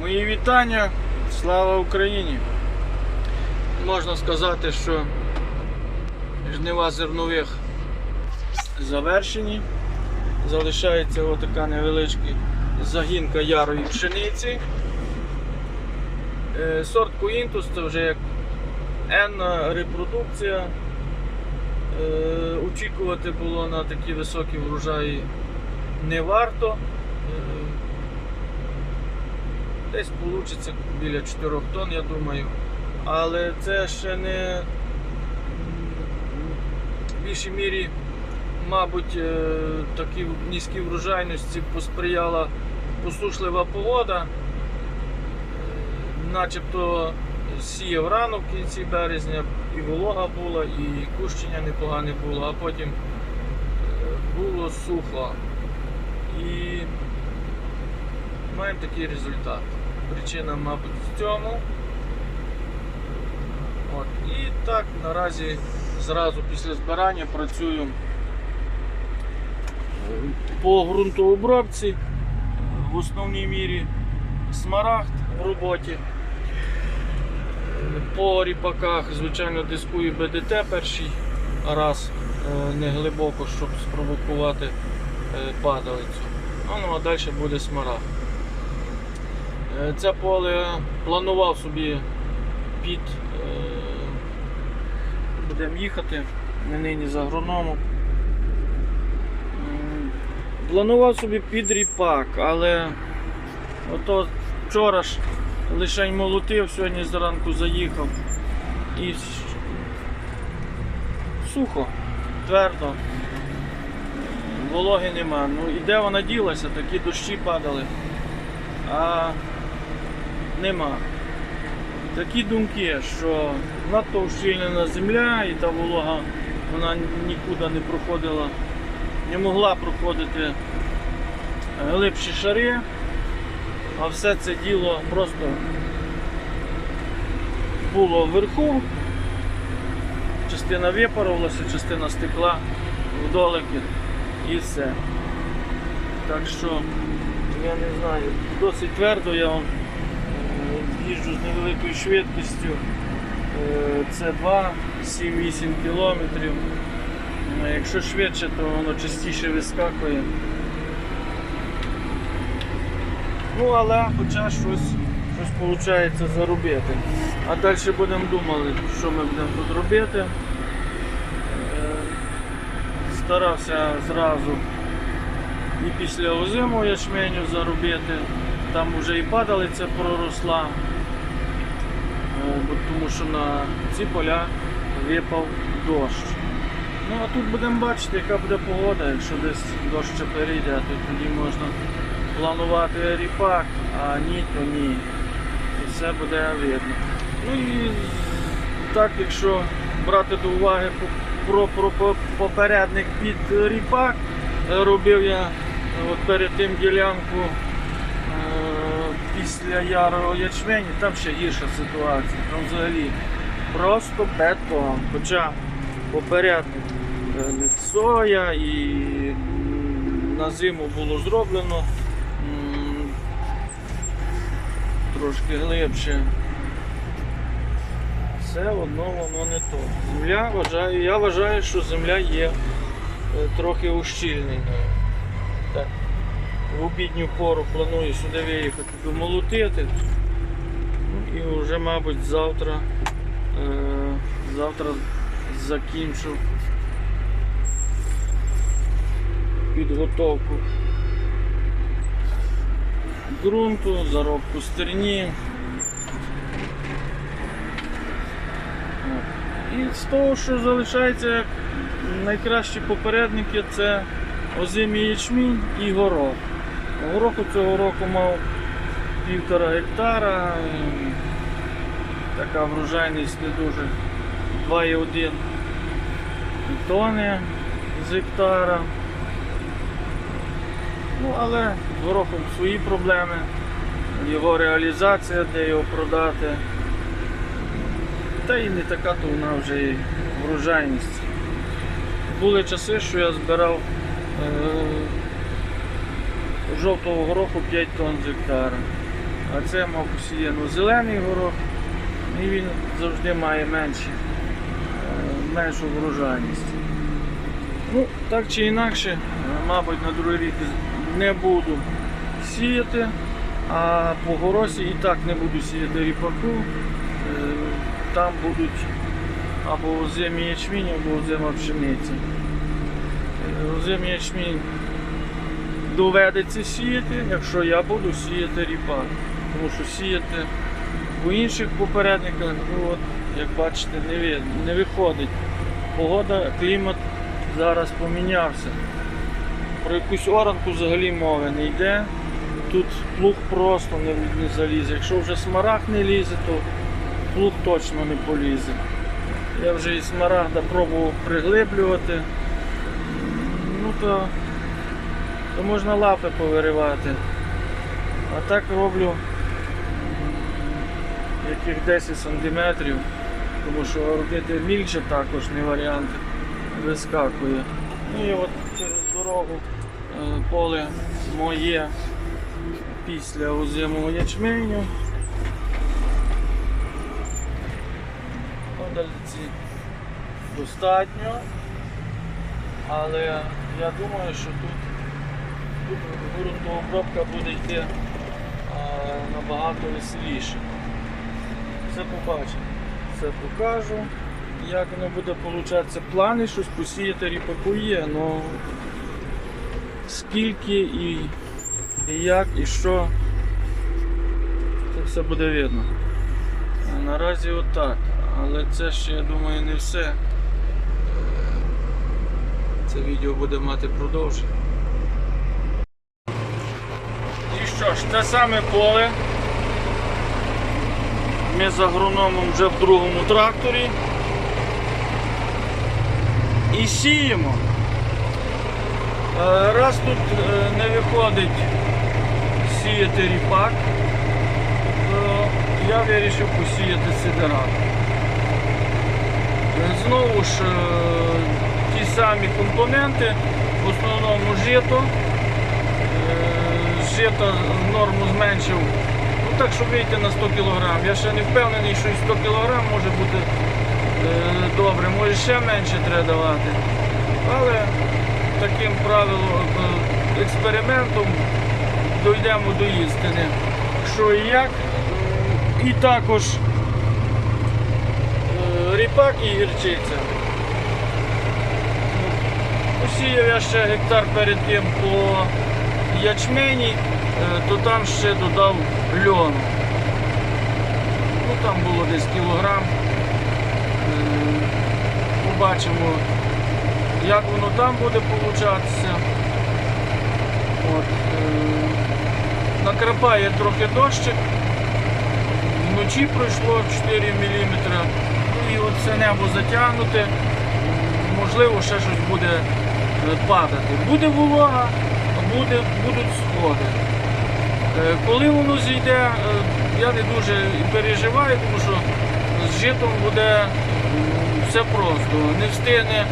Мої вітання, слава Україні! Можна сказати, що жнива зернових завершені. Залишається отака невеличка загінка ярої пшениці. Е, Сорт Коінтус це вже як енна репродукція. Е, Очікувати було на такі високі врожаї не варто. Десь вийде біля 4 тонн, я думаю. Але це ще не в більшій мірі, мабуть, е, такі низькі врожайності посприяла посушлива погода. Е, Начебто сіяв рано в кінці березня, і волога була, і кущення непогане було, а потім е, було сухо. І маємо такий результат. Причина, мабуть, в цьому. От. І так наразі зразу після збирання працюю по ґрунтообробці. В основній мірі смарагд в роботі. По ріпаках, звичайно, дискую БДТ перший раз е, не глибоко, щоб спровокувати е, падалицю. А Ну, а далі буде смарагд. Е, Це поле планував собі під. е, Будемо їхати. Ми нині з агрономом. Планував собі під ріпак, але ото вчора ж лише молотив, сьогодні зранку заїхав і сухо, твердо. Вологи нема. Ну і де вона ділася, такі дощі падали. А нема. Такі думки, що надто ущільнена земля і та волога вона нікуди не проходила, не могла проходити глибші шари, а все це діло просто було вверху, частина випарувалася, частина стекла в і все. Так що, я не знаю, досить твердо я вам е, їжджу з невеликою швидкістю. Е, Це 2, 7-8 кілометрів. Якщо швидше, то воно частіше вискакує. Ну, але хоча щось, щось виходить заробити. А далі будемо думати, що ми будемо тут робити. Е, Старався зразу і після озиму ячменю заробити. Там вже і падалиця проросла, Е, тому що на ці поля випав дощ. Ну а тут будемо бачити, яка буде погода, якщо десь дощ ще перейде, то тоді можна планувати ріпак, а ні, то ні. І все буде видно. Ну і так, якщо брати до уваги по- про, про, попередник під ріпак, е, робив я от перед тим ділянку після ярого ячмені, там ще гірша ситуація. Там взагалі просто бетон. Хоча попередник е, не соя і на зиму було зроблено трошки глибше. Все одно воно не то. Земля вважаю, я вважаю, що земля є е, трохи ущільненою. В обідню пору планую сюди виїхати домолотити. І вже, мабуть, завтра, е, завтра закінчу підготовку ґрунту, заробку стерні. І з того, що залишається найкращі попередники, це озимий ячмінь і горох. Гороху цього року мав півтора гектара. Така врожайність не дуже 2,1 тони з гектара. Ну, але з горохом свої проблеми, його реалізація, де його продати. Та і не така то вона вже і врожайність. Були часи, що я збирав е, жовтого гороху 5 тонн з гектара. А це мав посіяно зелений горох, і він завжди має менші, е, меншу врожайність. Ну, так чи інакше, е, мабуть, на другий рік не буду сіяти, а по горосі і так не буду сіяти ріпаку. Е, Там будуть або озимі ячмінь, або озима пшениця. Озимий ячмінь доведеться сіяти, якщо я буду сіяти ріпак. Тому що сіяти у інших попередниках, ну от, як бачите, не, не виходить. Погода, клімат зараз помінявся. Про якусь оранку взагалі мови не йде. Тут плуг просто не, не залізе. Якщо вже смарагд не лізе, то плуг точно не полізе. Я вже і смарагда пробував приглиблювати. Ну то, то можна лапи повиривати. А так роблю яких 10 сантиметрів, тому що робити більше також не варіант вискакує. Ну і от через дорогу е, поле моє після озимого ячменю. Подальці достатньо, але я думаю, що тут, тут ґрунтообробка буде йти е, набагато веселіше. Все побачимо, все покажу. Як воно буде получатися плани, щось посіяти ріпаку є, але скільки і, як, і що, це все буде видно. Наразі отак. Але це ще, я думаю, не все. Це відео буде мати продовження. І що ж, те саме поле. Ми з агрономом вже в другому тракторі. І сіємо. Е, Раз тут е, не виходить сіяти ріпак, то я вирішив посіяти сидерат. Е, Знову ж ті самі компоненти, в основному жито. Е, норму зменшив, ну так, щоб вийти на 100 кг. Я ще не впевнений, що і 100 кг може бути е, добре, може ще менше треба давати. Але таким правилом, е, експериментом дійдемо до істини. Що і як. І також е, ріпак і гірчиця. Посіяв я ще гектар перед тим по ячмені, е, то там ще додав льону. Ну там було десь кілограм. Е, Побачимо, як воно там буде получатися. От, е, накрапає трохи дощик. Вночі пройшло 4 мм. Ну і от це небо затягнуте. Можливо, ще щось буде падати. Буде волога, буде, будуть сходи. Е, Коли воно зійде, е, я не дуже переживаю, тому що з житом буде все просто. Не встигне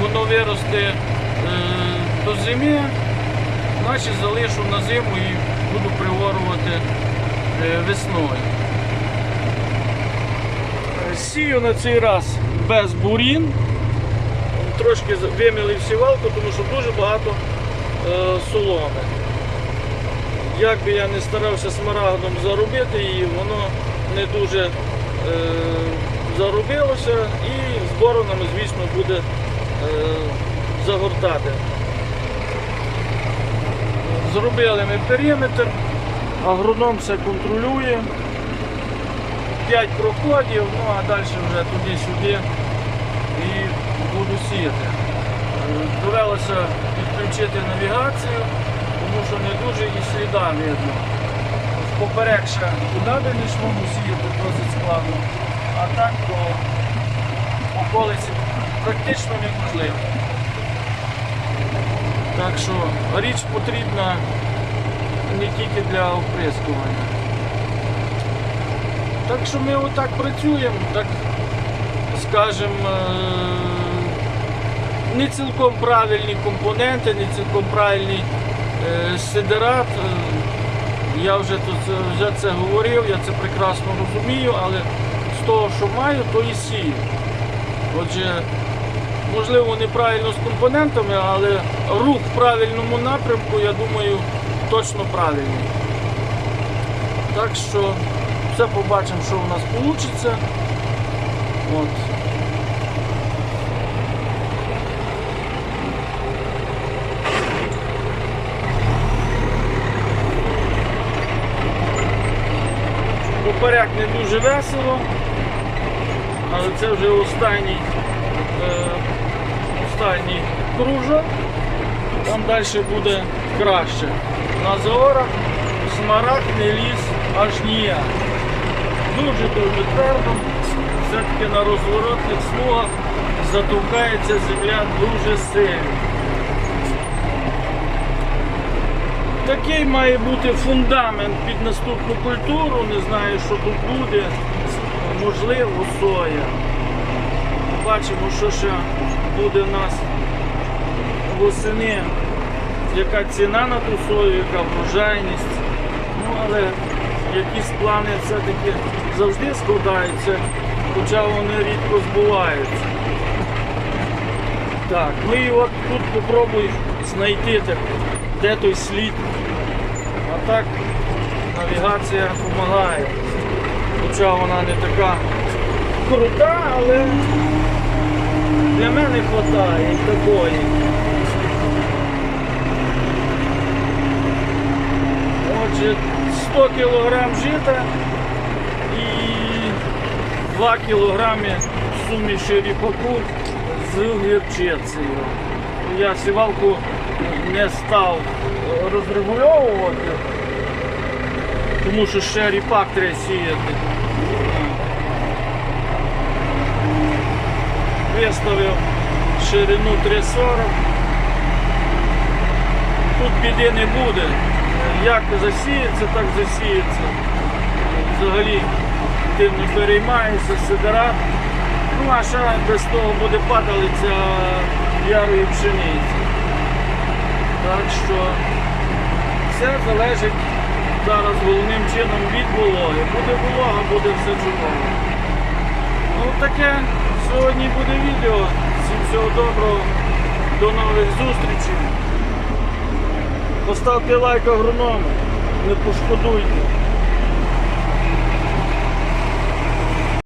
воно вирости е, до зими, значить залишу на зиму і буду приворувати весною. Сію на цей раз без бурін. Трошки вимілив сівалку, тому що дуже багато соломи. Як би я не старався смарагдом заробити її, воно не дуже е, заробилося і з звісно, буде е, загортати. Зробили ми периметр, агроном все контролює. 5 проходів, ну а далі вже туди-сюди і буду сіяти. Е, Довелося підключити навігацію, тому що не дуже і сліда видно. Поперек ще туди би не йшло сіяти досить складно, а так то околиці практично неможливо. Так що річ потрібна не тільки для оприскування. Так що ми отак працюємо, так скажемо, не цілком правильні компоненти, не цілком правильний е, сидерат. Е, Я вже тут це- вже це говорив, я це прекрасно розумію, але з того, що маю, то і сію. Отже, можливо, неправильно з компонентами, але рух в правильному напрямку, я думаю, точно правильний. Так що все побачимо, що у нас вийде. От. Поперек не дуже весело, але це вже останній, е, останній кружок. Там далі буде краще. На заорах смарагд не ліз аж ніяк. Дуже-дуже твердо. Все-таки на розворотних смугах затовкається земля дуже сильно. Такий має бути фундамент під наступну культуру. Не знаю, що тут буде. Можливо, соя. Бачимо, що ще буде в нас восени, яка ціна на ту сою, яка врожайність. Ну, але якісь плани все-таки завжди складаються, хоча вони рідко збуваються. Так, ну і от тут попробуй знайти так, де той слід. А так навігація допомагає. Хоча вона не така крута, але для мене вистачає і такої. Отже, 100 кг жита і 2 кг суміші ріпаку з гірчицею. Я сівалку не став розрегульовувати, тому що ще ріпак треба сіяти. Виставив ширину 3,40. Тут біди не буде. Як засіється, так засіється. Взагалі тим не переймаєшся, сидорат. Ну а ще без того буде падалиця ярої пшениці. Так що все залежить зараз головним чином від вологи. Буде волога, буде все чудово. Ну таке сьогодні буде відео. Всім всього доброго. До нових зустрічей. Поставте лайк агроному, не пошкодуйте.